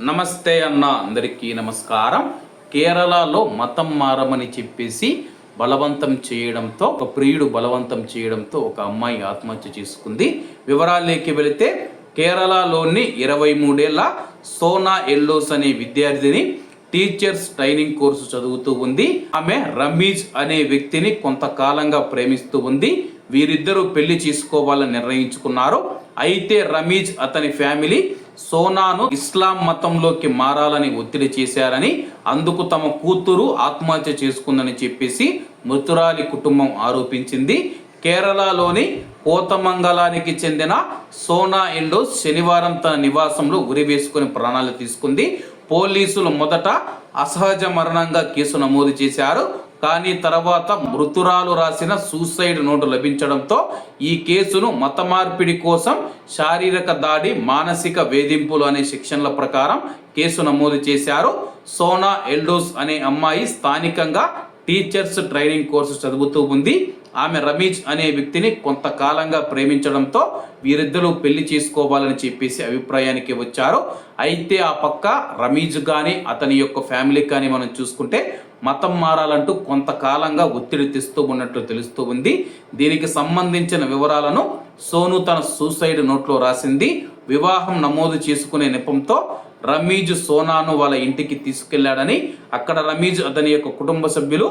నమస్తే అన్న అందరికీ నమస్కారం. కేరళలో మతం మారమని చెప్పేసి బలవంతం చేయడంతో ఒక ప్రియుడు బలవంతం చేయడంతో ఒక అమ్మాయి ఆత్మహత్య చేసుకుంది. వివరాల్లోకి వెళితే కేరళలోని ఇరవై మూడేళ్ళ సోనా ఎల్లోస్ అనే విద్యార్థిని టీచర్స్ ట్రైనింగ్ కోర్సు చదువుతూ ఉంది. ఆమె రమీజ్ అనే వ్యక్తిని కొంతకాలంగా ప్రేమిస్తూ ఉంది. వీరిద్దరూ పెళ్ళి చేసుకోవాలని నిర్ణయించుకున్నారు. అయితే రమీజ్ అతని ఫ్యామిలీ సోనాను ఇస్లాం మతంలోకి మారాలని ఒత్తిడి చేశారని అందుకు తమ కూతురు ఆత్మహత్య చేసుకుందని చెప్పేసి మృతురాలి కుటుంబం ఆరోపించింది. కేరళలోని కోతమంగళానికి చెందిన సోనా ఇండోస్ శనివారం తన నివాసంలో ఉరి వేసుకుని ప్రాణాలు తీసుకుంది. పోలీసులు మొదట అసహజ మరణంగా కేసు నమోదు చేశారు. కానీ తర్వాత మృతురాలు రాసిన సూసైడ్ నోటు లభించడంతో ఈ కేసును మత మార్పిడి కోసం శారీరక దాడి మానసిక వేధింపులు అనే శిక్షణల ప్రకారం కేసు నమోదు చేశారు. సోనా ఎల్డోస్ అనే అమ్మాయి స్థానికంగా టీచర్స్ ట్రైనింగ్ కోర్సు చదువుతూ ఉంది. ఆమె రమీజ్ అనే వ్యక్తిని కొంతకాలంగా ప్రేమించడంతో వీరిద్దరూ పెళ్ళి చేసుకోవాలని చెప్పేసి అభిప్రాయానికి వచ్చారు. అయితే ఆ పక్క రమీజ్ కానీ అతని యొక్క ఫ్యామిలీ కానీ మనం చూసుకుంటే మతం మారాలంటూ కొంతకాలంగా ఒత్తిడి తెస్తూ ఉన్నట్లు తెలుస్తూ ఉంది. దీనికి సంబంధించిన వివరాలను సోను తన సూసైడ్ నోట్లో రాసింది. వివాహం నమోదు చేసుకునే నెపంతో రమీజ్ సోనాను వాళ్ళ ఇంటికి తీసుకెళ్ళాడని అక్కడ రమీజ్ అతని యొక్క కుటుంబ సభ్యులు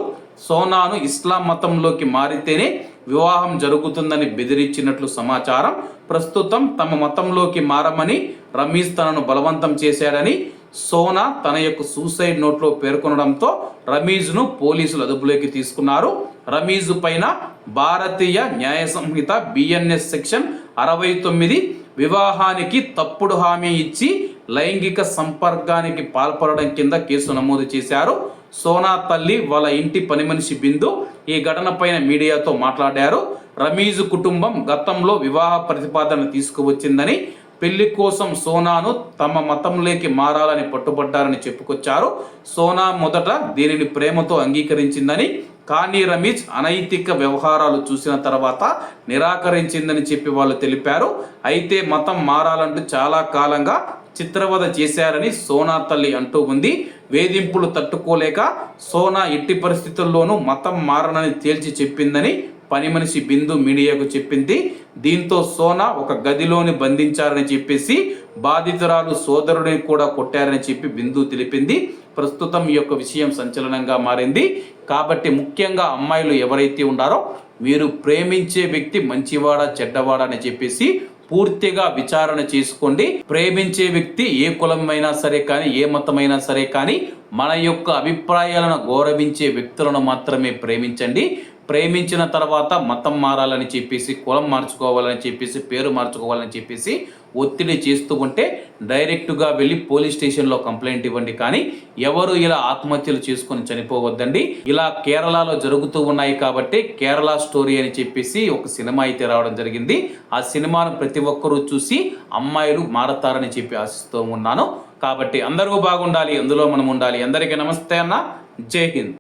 సోనాను ఇస్లాం మతంలోకి మారితేనే వివాహం జరుగుతుందని బెదిరించినట్లు సమాచారం. ప్రస్తుతం తమ మతంలోకి మారమని రమీజ్ తనను బలవంతం చేశాడని సోనా తన యొక్క సూసైడ్ నోట్లో పేర్కొనడంతో రమీజ్ను పోలీసులు అదుపులోకి తీసుకున్నారు. రమీజ్ పైన భారతీయ న్యాయ సంహిత బిఎన్ఎస్ సెక్షన్ అరవై తొమ్మిది వివాహానికి తప్పుడు హామీ ఇచ్చి లైంగిక సంపర్కానికి పాల్పడడం కింద కేసు నమోదు చేశారు. సోనా తల్లి వాళ్ళ ఇంటి పని మనిషి బిందు ఈ ఘటనపైన మీడియాతో మాట్లాడారు. రమీజ్ కుటుంబం గతంలో వివాహ ప్రతిపాదన తీసుకువచ్చిందని పెళ్ళి కోసం సోనాను తమ మతంలోకి మారాలని పట్టుబడ్డారని చెప్పుకొచ్చారు. సోనా మొదట దీనిని ప్రేమతో అంగీకరించిందని కానీ రమీజ్ అనైతిక వ్యవహారాలు చూసిన తర్వాత నిరాకరించిందని చెప్పి వాళ్ళు తెలిపారు. అయితే మతం మారాలంటూ చాలా కాలంగా చిత్రవద చేశారని సోనా తల్లి అంటూ ఉంది. వేధింపులు తట్టుకోలేక సోనా ఎట్టి పరిస్థితుల్లోనూ మతం మారనని తేల్చి చెప్పిందని పని మనిషి బిందు మీడియాకు చెప్పింది దీంతో సోనా ఒక గదిలోని బంధించారని చెప్పేసి బాధితురాలు సోదరుడిని కూడా కొట్టారని చెప్పి బిందు తెలిపింది. ప్రస్తుతం ఈ యొక్క విషయం సంచలనంగా మారింది. కాబట్టి ముఖ్యంగా అమ్మాయిలు ఎవరైతే ఉన్నారో మీరు ప్రేమించే వ్యక్తి మంచివాడా చెడ్డవాడా అని చెప్పేసి పూర్తిగా విచారణ చేసుకోండి. ప్రేమించే వ్యక్తి ఏ కులమైనా సరే కానీ ఏ మతమైనా సరే కానీ మన యొక్క అభిప్రాయాలను గౌరవించే వ్యక్తులను మాత్రమే ప్రేమించండి. ప్రేమించిన తర్వాత మతం మారాలని చెప్పేసి కులం మార్చుకోవాలని చెప్పేసి పేరు మార్చుకోవాలని చెప్పేసి ఒత్తిడి చేస్తూ ఉంటే డైరెక్ట్గా వెళ్ళి పోలీస్ స్టేషన్లో కంప్లైంట్ ఇవ్వండి. కానీ ఎవరు ఇలా ఆత్మహత్యలు చేసుకొని చనిపోవద్దండి. ఇలా కేరళలో జరుగుతూ ఉన్నాయి కాబట్టి కేరళ స్టోరీ అని చెప్పేసి ఒక సినిమా అయితే రావడం జరిగింది. ఆ సినిమాను ప్రతి ఒక్కరూ చూసి అమ్మాయిలు మారతారని చెప్పి ఆశిస్తూ ఉన్నాను. కాబట్టి అందరూ బాగుండాలి. అందులో మనం ఉండాలి. అందరికీ నమస్తే అన్న. జై హింద్.